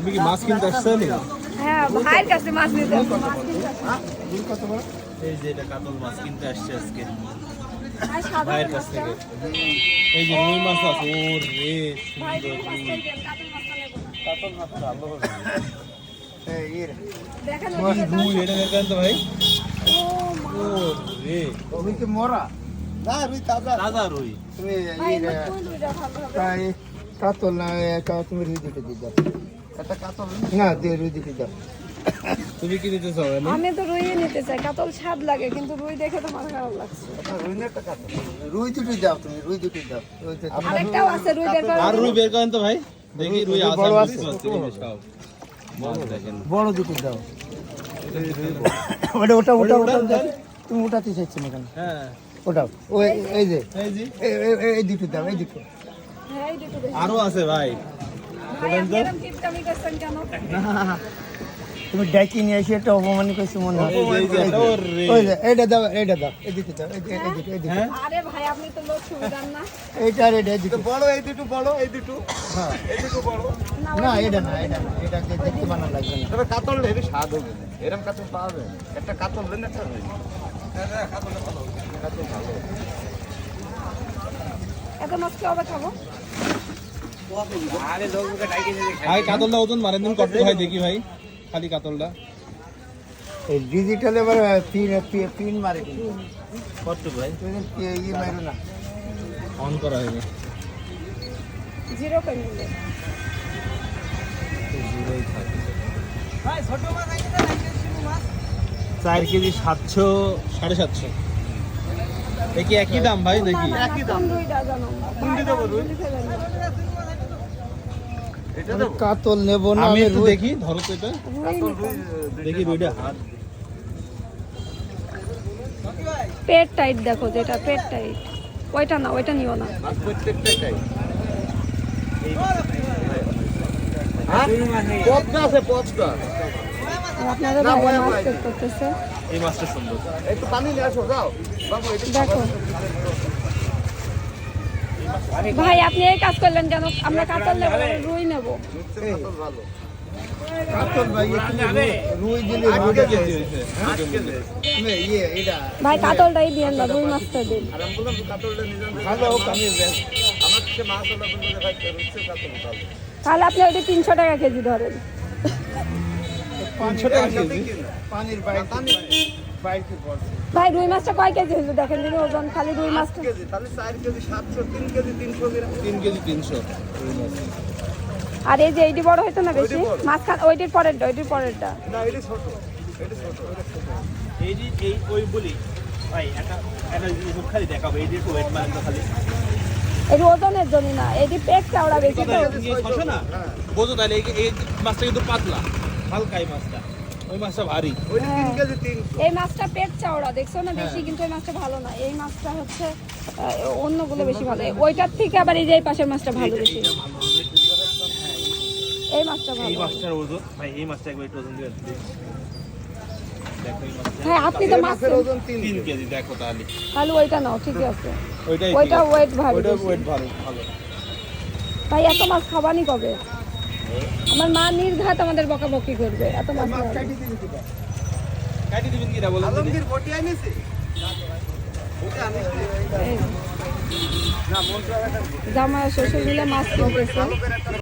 তুমি কি মাছ কিনতে আসছো নি হ্যাঁ ভাইয়ের কাছে মাছ নিতে। আসছি, মাছ কিনতে আসছি। এই যে এটা কাতল মাছ কিনতে আসছে আজকে। ভাইয়ের কাছ থেকে। এই যে রুই মাছ আছে ওর রে সুন্দর রুই কাতল না। মাছ ভালো হবে। দেখেন ওই ওদিকে রুই এটা দেখেন তো ভাই? ও। রে রুই কি মরা? না রুই তাজা। তাজা রুই। তুমি এই কাতল না তুমি রুই একটা কাতল না দিয়ে রুই দুটো দাও। তুমি কি দিতে চাও আমি তো রুই নিতে চাই। কাতল স্বাদ লাগে কিন্তু রুই দেখে তো মাথা খারাপ লাগছে। রুই না একটা কাতল। রুই দুটো দাও তুমি রুই দুটো দাও। রুই দুটো দাও। আরেকটাও আছে রুই বের করে। আর রুই বের করেন তো ভাই। দেখি রুই রুই আছে বড় আছে? বুঝতে পারছি এই যে সব মাছ দেখেন। বড় দুটো দাও। ওটা ওটা ওটা ওটা তুমি ওটাতে চাইছো না কেন? হ্যাঁ। ওটা ওই এই যে। এই যে। দুটো দাও এই দুটো। হ্যাঁ এই দুটো দেখি। আরও আছে ভাই। তুমি ডাকি নিয়ে এসে একটা অপমান করছ মনে হয়। এইটা দাও এইটা দাও এই দুটো দাও হ্যাঁ? আরে ভাই আপনি তো লোক সুবিধান না। এইটা আর এইটা এই দুটো বড় এই দুটো বড় এই দুটো। হ্যাঁ। এই দুটো বড় না, এটা না এটা না এটা দেখতে ভালো লাগবে না। তবে কাতল হেবি স্বাদ হবে এরকম কাতল পাবে একটা কাতল লেন একটা রুই কাতল ভালো এত মাছ কি হবে খাব। ভাই কাতলটা ওজন মারেন দিন কত ভাই দেখি ভাই। খালি কাতলটা। এই ডিজিটাল এবার পিন পিন- মারে কত ভাই? ইয়ে মারো না। অন করা হয়নি জিরো করে নিলে। চার কেজি সাতশো সাড়ে সাতশো। দেখি একই দাম ভাই দেখি। না, না, কোন রুইটা জানো কোনটি দেবো রুই? এটা আমি কাতল নেব না আমি একটু দেখি ধরো তো এটা। দেখি রুইটা। হাত পেট টাইট দেখো যেটা পেট টাইট। ওইটা না ওইটা নিও না। মাছ করতেছে? এই মাছটা সুন্দর। একটু পানি নিয়ে আসো যাও। দেখো। ভাই আপনি এই কাজ করলেন কেন? আমরা কাতল নেব রুই নেব। ভাই তুমি ইয়ে এটা। ভাই কাতলটাই দিয়েন না রুই মাছটা দিন তাহলে আপনি ওইটা তিনশো টাকা কেজি ধরেন। পানির টাকা বাইরে- ভাই রুই মাছটা কয় কেজি হয়েছে দেখেন দিদি ওজন খালি রুই মাছটা। কেজি তাহলে চার কেজি সাতশো তিন কেজি তিনশো গ্রাম। তিন কেজি তিনশো। রুই মাছ আর এই যে এইটি বড় হইতো না বেশি? মাঝখান ওইটির পরেরটা ওইটির পরেরটা। না এটা ছোট। এটা ছোট এই যে এই ওই বলি। ভাই একটা একটা জিনিস খালি দেখাবো। এই যে একটু ওয়েট মারেন তো খালি। এটি ওজনের জন্য না এটি পেট চাওড়া বেশি তো না? বোঝো তাহলে এই এই মাছটা কিন্তু পাতলা। হালকা এই মাছটা। ওই মাছটা ভারী। হ্যাঁ। কেজি তিন এই মাছটা পেট চাওড়া দেখছ না? বেশি কিন্তু এই মাছটা ভালো না। এই মাছটা হচ্ছে অন্যগুলো বেশি ভালো। ওইটার থেকে আবার এই যে এই পাশের মাছটা ভালো বেশি। এই মাছটা এই মাছটার ওজন ভাই এই মাছটা একবার একটু ওজন দিয়ে দেখো। হ্যাঁ আপনি তো মাছের ওজন তিন তিন কেজি। দেখো তাহলে। তাহলে ওইটা নাও ঠিকই আছে। ওইটা ওয়েট ভালো ওইটা ওয়েট ভালো ভালো। ভাই এত মাছ খাবানি কবে? আমার মা নির্ঘাত আমাদের বকাবকি করবে এত মাছ খাওয়ানি। কাটি? দিবেন কিনা বলেন আলমগীর বটি আনিছি এই। জামাই শ্বশুর মিলে মাছ কিনতেছে।